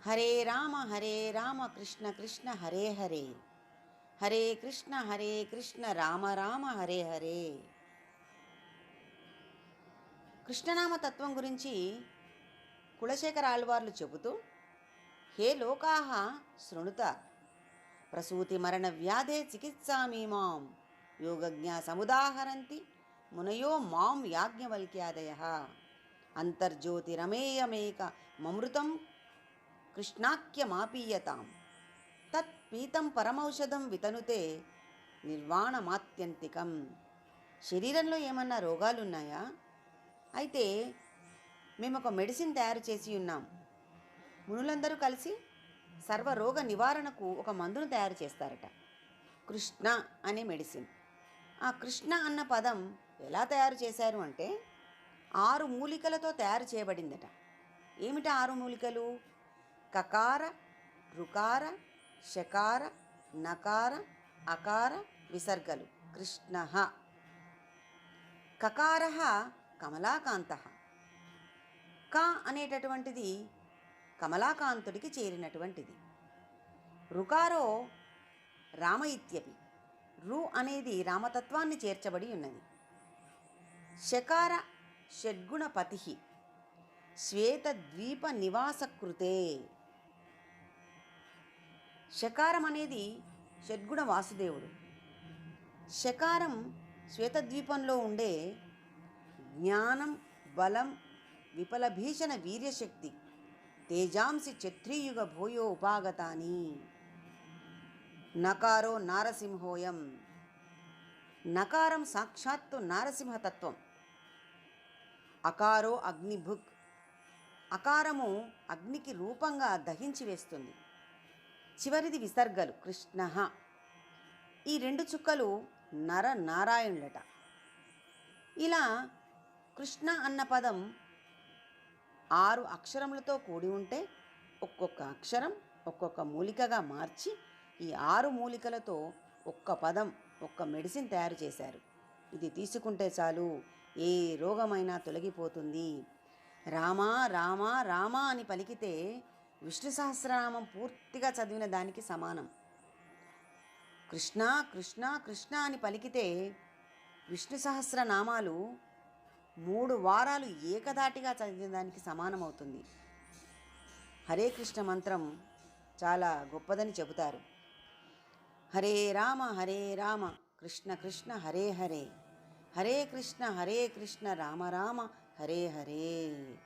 హరే రామ హరే రామ కృష్ణ కృష్ణ హరే హరే. హరే కృష్ణ హరే కృష్ణ రామ రామ హరే హరే. కృష్ణనామ తత్వం గురించి కులశేఖర ఆళ్వార్లు చెబుతూ హే లోకాహ శృణుత ప్రసూతి మరణ వ్యాధే చికిత్సామీమాం యోగజ్ఞ సముదాహరంతి మునయో మాం యాజ్ఞవల్క్యాదయ అంతర్జ్యోతిరమేయమేక మమృతం కృష్ణాఖ్యమాపీయతాం. తత్ పీతం పరమౌషధం వితనుతే నిర్వాణమాత్యంతికం. శరీరంలో ఏమన్నా రోగాలు ఉన్నాయా అయితే మేము ఒక మెడిసిన్ తయారు చేసి ఉన్నాం. మునులందరూ కలిసి సర్వరోగ నివారణకు ఒక మందును తయారు చేస్తారట. కృష్ణ అనే మెడిసిన్. ఆ కృష్ణ అన్న పదం ఎలా తయారు చేశారు అంటే ఆరు మూలికలతో తయారు చేయబడిందట. ఏమిటా ఆరు మూలికలు? కకార రుకార షకార నకార అకార విసర్గలు. కృష్ణ. కకార కమలాకాంత. క అనేటటువంటిది కమలాకాంతుడికి చేరినటువంటిది. రుకారో రామ ఇత్యపి రు అనేది రామతత్వాన్ని చేర్చబడి ఉన్నది. శకార షడ్గుణపతి. శ్వేతద్వీప నివాసకృతే శకారం అనేది షడ్గుణ వాసుదేవుడు. శకారం శ్వేతద్వీపంలో ఉండే జ్ఞానం బలం విఫలభీషణ వీర్యశక్తి తేజాంసి క్షత్రియుగ భూయో ఉపాగతాని. నకారో నారసింహోయం. నకారం సాక్షాత్తు నారసింహతత్వం. అకారో అగ్నిభుక్. అకారము అగ్నికి రూపంగా దహించి వేస్తుంది. చివరిది విసర్గలు కృష్ణ. ఈ రెండు చుక్కలు నర నారాయణులట. ఇలా కృష్ణ అన్న పదం ఆరు అక్షరములతో కూడి ఉంటే ఒక్కొక్క అక్షరం ఒక్కొక్క మూలికగా మార్చి ఈ ఆరు మూలికలతో ఒక్క పదం ఒక్క మెడిసిన్ తయారు చేశారు. ఇది తీసుకుంటే చాలు ఏ రోగమైనా తొలగిపోతుంది. రామా రామా రామా అని పలికితే విష్ణు సహస్రనామం పూర్తిగా చదివిన దానికి సమానం. కృష్ణ కృష్ణ కృష్ణ అని పలికితే విష్ణు సహస్రనామాలు మూడు వారాలు ఏకదాటిగా చదివిన దానికి సమానమవుతుంది. హరే కృష్ణ మంత్రం చాలా గొప్పదని చెబుతారు. హరే రామ హరే రామ కృష్ణ కృష్ణ హరే హరే. హరే కృష్ణ హరే కృష్ణ రామ రామ హరే హరే.